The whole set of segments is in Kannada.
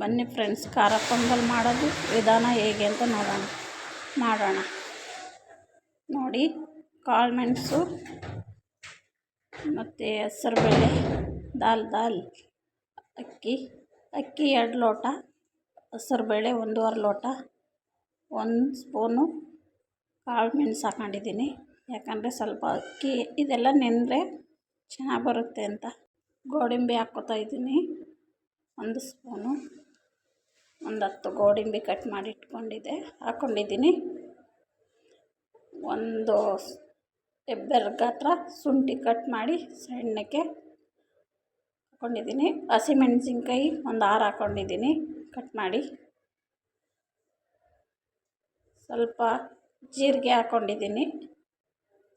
ಬನ್ನಿ ಫ್ರೆಂಡ್ಸ್ ಖಾರ ಪೊಂಗಲ್ ಮಾಡೋದು ವಿಧಾನ ಹೇಗೆ ಅಂತ ನೋಡೋಣ. ಮಾಡೋಣ. ನೋಡಿ, ಕಾಳು ಮೆಣಸು ಮತ್ತು ಹೆಸರುಬೇಳೆ, ದಾಲ್ ದಾಲ್, ಅಕ್ಕಿ ಅಕ್ಕಿ ಎರಡು ಲೋಟ, ಹೆಸರುಬೇಳೆ ಒಂದೂವರೆ ಲೋಟ, ಒಂದು ಸ್ಪೂನು ಕಾಳು ಮೆಣಸು ಹಾಕೊಂಡಿದ್ದೀನಿ. ಯಾಕಂದರೆ ಸ್ವಲ್ಪ ಅಕ್ಕಿ ಇದೆಲ್ಲ ನೆನೆದ್ರೆ ಚೆನ್ನಾಗಿ ಬರುತ್ತೆ ಅಂತ. ಗೋಡಂಬಿ ಹಾಕ್ಕೋತಾ ಇದ್ದೀನಿ, ಒಂದು ಸ್ಪೂನು. ಒಂದು ಹತ್ತು ಗೋಡಂಬಿ ಕಟ್ ಮಾಡಿ ಇಟ್ಕೊಂಡಿದ್ದೆ ಹಾಕ್ಕೊಂಡಿದ್ದೀನಿ ಒಂದು ಹೆಬ್ಬೆರ್ ಗಾತ್ರ ಶುಂಠಿ ಕಟ್ ಮಾಡಿ ಸಣ್ಣಕ್ಕೆ ಹಾಕ್ಕೊಂಡಿದ್ದೀನಿ ಹಸಿಮೆಣಸಿನ್ಕಾಯಿ ಒಂದು ಆರು ಹಾಕ್ಕೊಂಡಿದ್ದೀನಿ ಕಟ್ ಮಾಡಿ. ಸ್ವಲ್ಪ ಜೀರಿಗೆ ಹಾಕ್ಕೊಂಡಿದ್ದೀನಿ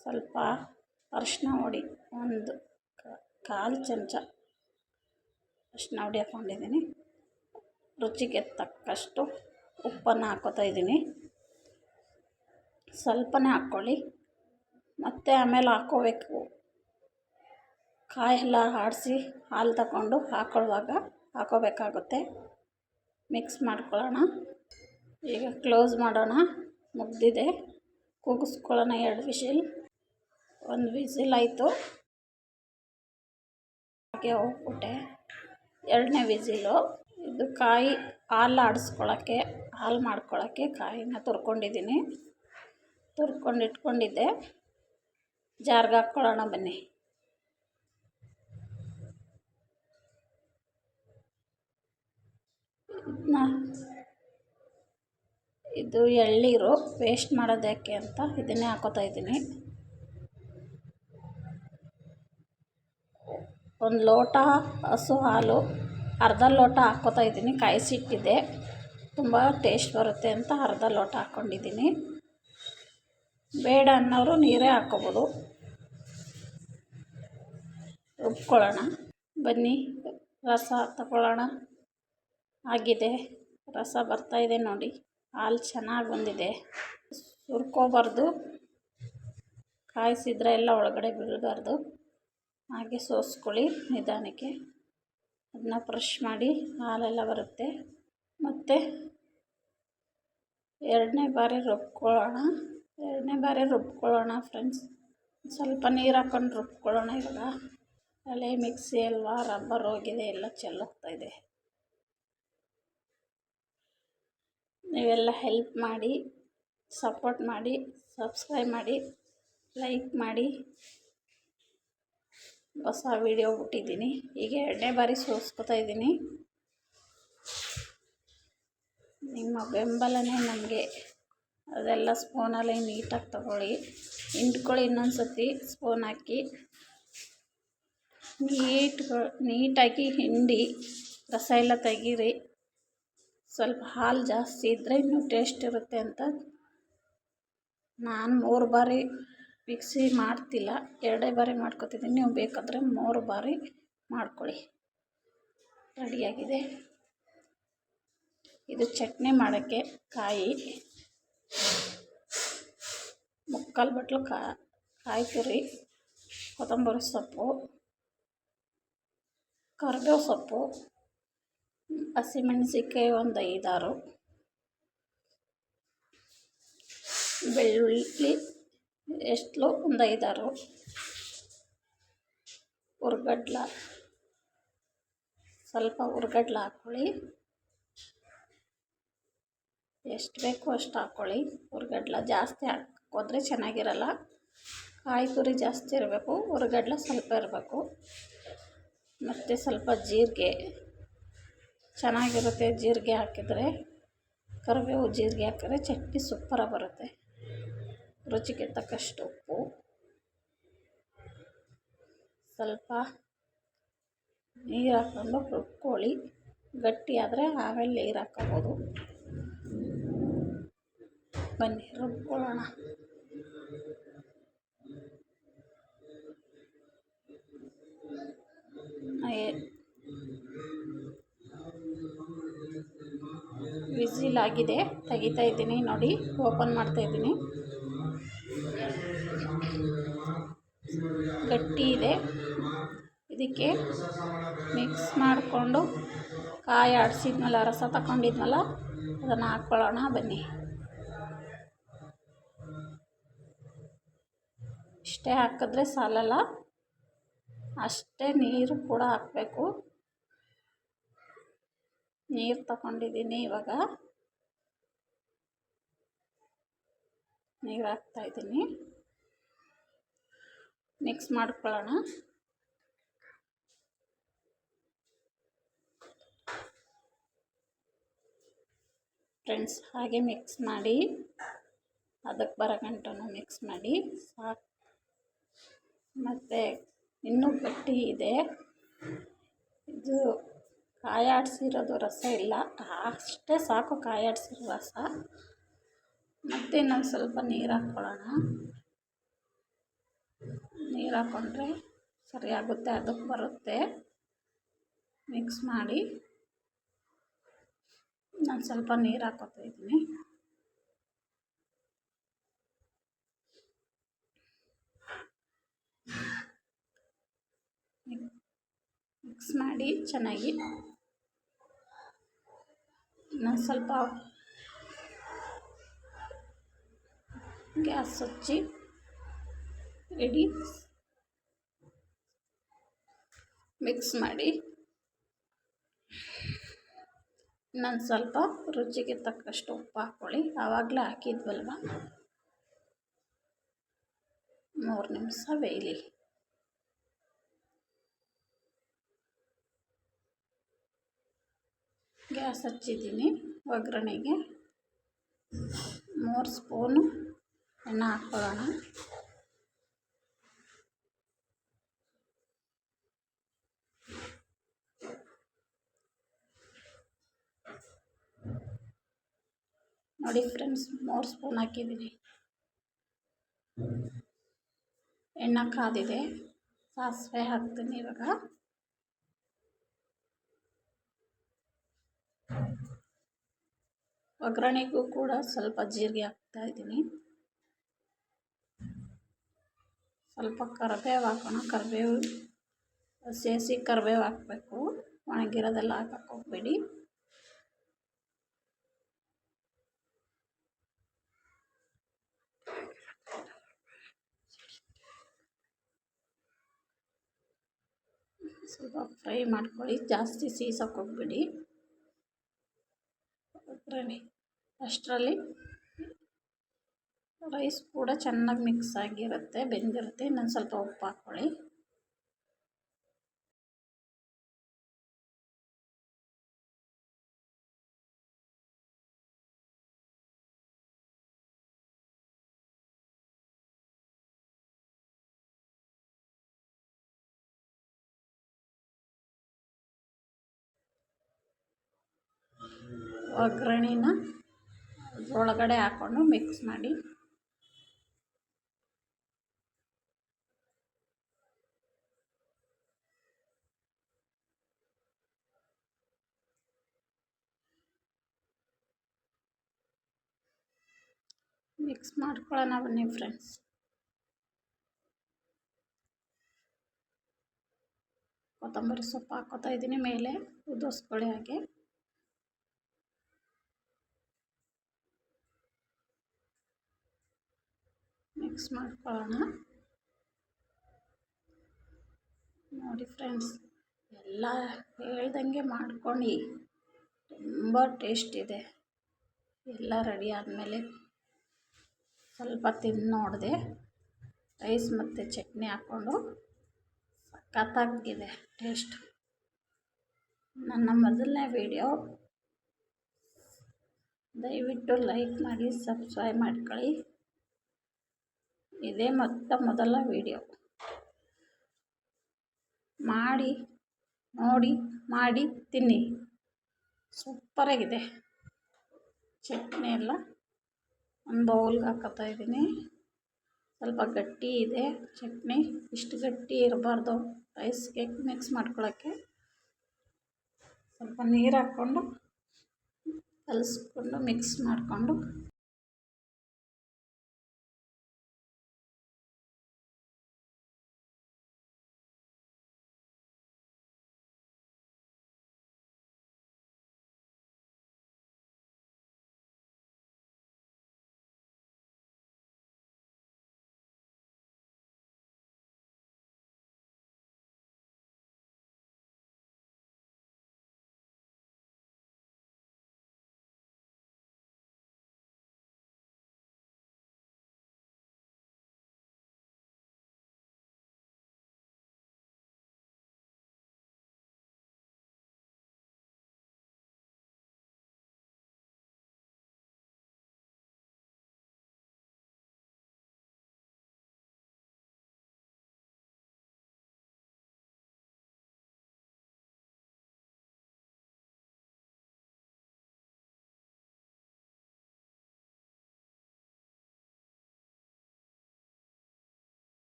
ಸ್ವಲ್ಪ ಅರಿಶಿನ ಹುಡಿ ಒಂದು ಕಾಲು ಚಮಚ ಅರಿಶಿನ ಹುಡಿ ಹಾಕ್ಕೊಂಡಿದ್ದೀನಿ ರುಚಿಗೆ ತಕ್ಕಷ್ಟು ಉಪ್ಪನ್ನು ಹಾಕ್ಕೋತಾ ಇದ್ದೀನಿ. ಸ್ವಲ್ಪನೇ ಹಾಕ್ಕೊಳ್ಳಿ. ಮತ್ತು ಆಮೇಲೆ ಹಾಕ್ಕೋಬೇಕು. ಕಾಯೆಲ್ಲ ಆಡಿಸಿ ಹಾಲು ತಗೊಂಡು ಹಾಕ್ಕೊಳ್ಳುವಾಗ ಹಾಕೋಬೇಕಾಗುತ್ತೆ ಮಿಕ್ಸ್ ಮಾಡ್ಕೊಳ್ಳೋಣ. ಈಗ ಕ್ಲೋಸ್ ಮಾಡೋಣ. ಮುಗ್ದಿದೆ. ಕೂಗಿಸ್ಕೊಳ್ಳೋಣ ಎರಡು ವಿಷಿಲ್ ಒಂದು ವಿಸಿಲ್ ಆಯಿತು. ಹಾಗೆ ಹೋಗ್ಬಿಟ್ಟೆ. ಎರಡನೇ ವಿಸಿಲು. ಇದು ಕಾಯಿ ಹಾಲು ಆಡಿಸ್ಕೊಳ್ಳೋಕ್ಕೆ, ಹಾಲು ಮಾಡ್ಕೊಳ್ಳೋಕ್ಕೆ ಕಾಯಿನ ತುರ್ಕೊಂಡಿದ್ದೀನಿ. ತುರ್ಕೊಂಡು ಇಟ್ಕೊಂಡಿದ್ದೆ ಜಾರ್ಗೆ ಹಾಕ್ಕೊಳ್ಳೋಣ ಬನ್ನಿ. ಇದು ಎಳ್ಳೀರು ವೇಸ್ಟ್ ಮಾಡೋದು ಯಾಕೆ ಅಂತ ಇದನ್ನೇ ಹಾಕೋತಾ ಇದ್ದೀನಿ. ಒಂದು ಲೋಟ ಹಸು ಹಾಲು ಅರ್ಧ ಲೋಟ ಹಾಕ್ಕೋತಾ ಇದ್ದೀನಿ. ಕಾಯಿಸಿಟ್ಟಿದ್ದೆ ತುಂಬ ಟೇಸ್ಟ್ ಬರುತ್ತೆ ಅಂತ ಅರ್ಧ ಲೋಟ ಹಾಕ್ಕೊಂಡಿದ್ದೀನಿ. ಬೇಡ ಅನ್ನೋರು ನೀರೇ ಹಾಕ್ಕೋಬೋದು. ರುಬ್ಕೊಳ್ಳೋಣ. ಬನ್ನಿ. ರಸ ತಗೊಳ್ಳೋಣ. ಆಗಿದೆ. ರಸ ಬರ್ತಾಯಿದೆ ನೋಡಿ. ಹಾಲು ಚೆನ್ನಾಗಿ ಬಂದಿದೆ. ಸುರ್ಕೋಬಾರ್ದು ಕಾಯಿಸಿದ್ರೆ ಎಲ್ಲ ಒಳಗಡೆ ಬೀಳಬಾರ್ದು. ಹಾಗೆ ಸೋಸ್ಕೊಳ್ಳಿ ನಿಧಾನಕ್ಕೆ. ಅದನ್ನ ಫ್ರೆಶ್ ಮಾಡಿ ಹಾಲೆಲ್ಲ ಬರುತ್ತೆ. ಮತ್ತು ಎರಡನೇ ಬಾರಿ ರುಬ್ಕೊಳ್ಳೋಣ. ಎರಡನೇ ಬಾರಿ ರುಬ್ಕೊಳ್ಳೋಣ ಫ್ರೆಂಡ್ಸ್ ಸ್ವಲ್ಪ ನೀರು ಹಾಕ್ಕೊಂಡು ರುಬ್ಕೊಳ್ಳೋಣ ಇವಾಗ. ಹಳೆ ಮಿಕ್ಸಿ ಅಲ್ವಾ ರಬ್ಬರ್ ಹೋಗಿದೆ, ಎಲ್ಲ ಚೆಲ್ಲೋಗ್ತಾಯಿದೆ ನೀವೆಲ್ಲ ಹೆಲ್ಪ್ ಮಾಡಿ ಸಪೋರ್ಟ್ ಮಾಡಿ ಸಬ್ಸ್ಕ್ರೈಬ್ ಮಾಡಿ ಲೈಕ್ ಮಾಡಿ. ಹೊಸ ವೀಡಿಯೋ ಬಿಟ್ಟಿದ್ದೀನಿ. ಈಗ ಎರಡನೇ ಬಾರಿ ಸೋಸ್ಕೊತಾ ಇದ್ದೀನಿ. ನಿಮ್ಮ ಬೆಂಬಲನೇ ನಮಗೆ. ಅದೆಲ್ಲ ಸ್ಪೂನಲ್ಲಿ ನೀಟಾಗಿ ತಗೊಳ್ಳಿ. ಹಿಂಡ್ಕೊಳ್ಳಿ ಇನ್ನೊಂದು ಸತಿ ಸ್ಪೂನ್ ಹಾಕಿ. ನೀಟ್ ನೀಟಾಗಿ ಹಿಂಡಿ. ರಸ ಎಲ್ಲ ತೆಗೀರಿ. ಸ್ವಲ್ಪ ಹಾಲು ಜಾಸ್ತಿ ಇದ್ದರೆ ಇನ್ನೂ ಟೇಸ್ಟ್ ಇರುತ್ತೆ ಅಂತ ನಾನು ಮೂರು ಬಾರಿ ಮಿಕ್ಸಿ ಮಾಡ್ತಿಲ್ಲ, ಎರಡೇ ಬಾರಿ ಮಾಡ್ಕೊತಿದ್ದೀನಿ. ನೀವು ಬೇಕಾದರೆ ಮೂರು ಬಾರಿ ಮಾಡ್ಕೊಳ್ಳಿ. ರೆಡಿಯಾಗಿದೆ. ಇದು ಚಟ್ನಿ ಮಾಡೋಕ್ಕೆ ಕಾಯಿ. ಮುಕ್ಕಾಲು ಬಟ್ಲು ಕಾಯಿ ತುರಿ, ಕೊತ್ತಂಬರಿ ಸೊಪ್ಪು, ಕರ್ಬೇವು ಸೊಪ್ಪು, ಹಸಿಮೆಣ್ಸಿನ್ಕಾಯಿ ಒಂದು ಐದಾರು, ಬೆಳ್ಳುಳ್ಳಿ ಎಷ್ಟು ಒಂದು ಐದಾರು ಹುರ್ಗಡ್ಲ ಸ್ವಲ್ಪ ಹುರ್ಗಡ್ಲ ಹಾಕ್ಕೊಳ್ಳಿ. ಎಷ್ಟು ಬೇಕೋ ಅಷ್ಟು ಹಾಕ್ಕೊಳ್ಳಿ. ಹುರ್ಗಡ್ಲ ಜಾಸ್ತಿ ಹಾಕೋದ್ರೆ ಚೆನ್ನಾಗಿರಲ್ಲ. ಕಾಯಿ ತುರಿ ಜಾಸ್ತಿ ಇರಬೇಕು. ಹುರ್ಗಡ್ಲ ಸ್ವಲ್ಪ ಇರಬೇಕು. ಮತ್ತು ಸ್ವಲ್ಪ ಜೀರಿಗೆ. ಚೆನ್ನಾಗಿರುತ್ತೆ ಜೀರಿಗೆ ಹಾಕಿದರೆ. ಕರಿಬೇವು ಜೀರಿಗೆ ಹಾಕಿದ್ರೆ ಚಟ್ನಿ ಸೂಪರಾಗಿ ಬರುತ್ತೆ. ರುಚಿಗೆ ತಕ್ಕಷ್ಟು ಉಪ್ಪು. ಸ್ವಲ್ಪ ನೀರು ಹಾಕ್ಕೊಂಡು ರುಬ್ಕೊಳ್ಳಿ ಗಟ್ಟಿ ಆದರೆ ಆಮೇಲೆ ನೀರು ಹಾಕ್ಕೋಬೋದು. ಬನ್ನಿ, ರುಬ್ಕೊಳ್ಳೋಣ. ವಿಸಿಲ್ ಆಗಿದೆ. ತೆಗಿತಾ ಇದ್ದೀನಿ ನೋಡಿ, ಓಪನ್ ಮಾಡ್ತಾ ಇದ್ದೀನಿ. ಗಟ್ಟಿ ಇದೆ ಇದಕ್ಕೆ ಮಿಕ್ಸ್ ಮಾಡಿಕೊಂಡು ಕಾಯಿ ಆಡಿಸಿದ್ಮೇಲೆ ರಸ ತಗೊಂಡಿದ್ನಲ್ಲ ಅದನ್ನು ಹಾಕ್ಕೊಳ್ಳೋಣ, ಬನ್ನಿ. ಇಷ್ಟೇ ಹಾಕಿದ್ರೆ ಸಾಲಲ್ಲ. ಅಷ್ಟೇ ನೀರು ಕೂಡ ಹಾಕಬೇಕು. ನೀರು ತಗೊಂಡಿದ್ದೀನಿ ಇವಾಗ. ನೀರು ಹಾಕ್ತಾಯಿದ್ದೀನಿ ಮಿಕ್ಸ್ ಮಾಡ್ಕೊಳ್ಳೋಣ. ಫ್ರೆಂಡ್ಸ್ ಹಾಗೆ ಮಿಕ್ಸ್ ಮಾಡಿ. ಅದಕ್ಕೆ ಬರೋ ಗಂಟನು ಮಿಕ್ಸ್ ಮಾಡಿ. ಸಾಕು. ಮತ್ತು ಇನ್ನೂ ಗಟ್ಟಿ ಇದೆ. ಇದು ಕಾಯಾಡಿಸಿರೋದು ರಸ ಇಲ್ಲ. ಅಷ್ಟೇ ಸಾಕು ಕಾಯಾಡಿಸಿರೋ ರಸ. ಮತ್ತು ಇನ್ನೊಂದು ಸ್ವಲ್ಪ ನೀರು ಹಾಕ್ಕೊಳ್ಳೋಣ. ನೀರು ಹಾಕ್ಕೊಂಡ್ರೆ ಸರಿಯಾಗುತ್ತೆ ಅದಕ್ಕೆ ಬರುತ್ತೆ. ಮಿಕ್ಸ್ ಮಾಡಿ ನಾನು ಸ್ವಲ್ಪ ನೀರು ಹಾಕೋತಾ ಇದ್ದೀನಿ. ಮಿಕ್ಸ್ ಮಾಡಿ ಚೆನ್ನಾಗಿ ನಾನು ಸ್ವಲ್ಪ ಗ್ಯಾಸ್ ಹಚ್ಚಿ ರೆಡಿ ಮಿಕ್ಸ್ ಮಾಡಿ. ನಾನು ಸ್ವಲ್ಪ ರುಚಿಗೆ ತಕ್ಕಷ್ಟು ಉಪ್ಪು ಹಾಕ್ಕೊಳ್ಳಿ ಆವಾಗಲೇ ಹಾಕಿದ್ವಲ್ವ? ಮೂರು ನಿಮಿಷ ಬೇಯಲಿ. ಗ್ಯಾಸ್ ಹಚ್ಚಿದ್ದೀನಿ ಒಗ್ಗರಣೆಗೆ. ಮೂರು ಸ್ಪೂನು ಎಣ್ಣೆ ಹಾಕ್ಕೊಳ್ಳೋಣ. ನೋಡಿ ಫ್ರೆಂಡ್ಸ್, ಮೂರು ಸ್ಪೂನ್ ಹಾಕಿದ್ದೀನಿ. ಎಣ್ಣೆ ಕಾದಿದೆ, ಸಾಸಿವೆ ಹಾಕ್ತೀನಿ ಇವಾಗ. ಒಗ್ಗರಣೆಗೂ ಕೂಡ ಸ್ವಲ್ಪ ಜೀರಿಗೆ ಹಾಕ್ತಾಯಿದ್ದೀನಿ ಸ್ವಲ್ಪ ಕರಿಬೇವು ಹಾಕೋಣ. ಕರಿಬೇವು ಹಸಿ ಕರಿಬೇವು ಹಾಕಬೇಕು. ಒಣಗಿರೋದೆಲ್ಲ ಹಾಕಕ್ಕೆ ಸ್ವಲ್ಪ ಫ್ರೈ ಮಾಡ್ಕೊಳ್ಳಿ. ಜಾಸ್ತಿ ಸೀಸಕ್ಕೆ ಹೋಗ್ಬೇಡಿ. ಅಷ್ಟರಲ್ಲಿ ರೈಸ್ ಕೂಡ ಚೆನ್ನಾಗಿ ಮಿಕ್ಸ್ ಆಗಿರುತ್ತೆ, ಬೆಂದಿರುತ್ತೆ. ಇನ್ನೊಂದು ಸ್ವಲ್ಪ ಉಪ್ಪು ಹಾಕ್ಕೊಳ್ಳಿ. ಒಗ್ಗರಣೆನ ಒಳಗಡೆ ಹಾಕ್ಕೊಂಡು ಮಿಕ್ಸ್ ಮಾಡಿ. ಮಿಕ್ಸ್ ಮಾಡ್ಕೊಳ್ಳೋಣ ಬನ್ನಿ ಫ್ರೆಂಡ್ಸ್ ಕೊತ್ತಂಬರಿ ಸೊಪ್ಪು ಹಾಕೋತಾ ಇದ್ದೀನಿ ಮೇಲೆ ಉದೋಸ್ಕೊಳ್ಳಿ ಹಾಗೆ. ಮಿಕ್ಸ್ ಮಾಡ್ಕೊಳ್ಳೋಣ. ನೋಡಿ ಫ್ರೆಂಡ್ಸ್ ಎಲ್ಲ ಹೇಳ್ದಂಗೆ ಮಾಡ್ಕೊಂಡು ತುಂಬ ಟೇಸ್ಟ್ ಇದೆ. ಎಲ್ಲ ರೆಡಿ ಆದಮೇಲೆ. ಸ್ವಲ್ಪ ತಿಂದು ನೋಡಿದೆ. ರೈಸ್ ಮತ್ತು ಚಟ್ನಿ ಹಾಕ್ಕೊಂಡು ಸಖತ್ತಾಗಿದೆ ಟೇಸ್ಟ್ ನನ್ನ ಮೊದಲನೇ ವಿಡಿಯೋ ದಯವಿಟ್ಟು ಲೈಕ್ ಮಾಡಿ ಸಬ್ಸ್ಕ್ರೈಬ್ ಮಾಡ್ಕೊಳ್ಳಿ. ಇದೇ ಮೊತ್ತ ಮೊದಲ ವಿಡಿಯೋ ಮಾಡಿ, ನೋಡಿ, ಮಾಡಿ, ತಿನ್ನಿ. ಸೂಪರಾಗಿದೆ ಚಟ್ನಿ ಎಲ್ಲ. ಒಂದು ಬೌಲ್ಗೆ ಹಾಕೋತಾ ಇದ್ದೀನಿ. ಸ್ವಲ್ಪ ಗಟ್ಟಿ ಇದೆ. ಚಟ್ನಿ ಇಷ್ಟು ಗಟ್ಟಿ ಇರಬಾರ್ದು. ರೈಸ್ಗೆ ಮಿಕ್ಸ್ ಮಾಡ್ಕೊಳ್ಳೋಕ್ಕೆ ಸ್ವಲ್ಪ ನೀರು ಹಾಕ್ಕೊಂಡು, ಕಲಸ್ಕೊಂಡು ಮಿಕ್ಸ್ ಮಾಡಿಕೊಂಡು.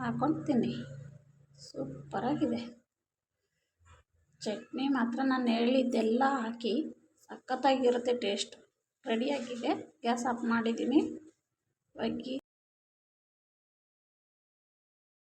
ಹಾಕ್ಕೊಂಡು ತಿನ್ನಿ ಸೂಪರಾಗಿದೆ. ಚಟ್ನಿ ಮಾತ್ರ ನಾನು ಹೇಳಿದ್ದೆಲ್ಲ ಹಾಕಿ ಸಖತ್ತಾಗಿರುತ್ತೆ ಟೇಸ್ಟ್. ರೆಡಿಯಾಗಿದೆ. ಗ್ಯಾಸ್ ಆಫ್ ಮಾಡಿದ್ದೀನಿ. ಒಗ್ಗಿ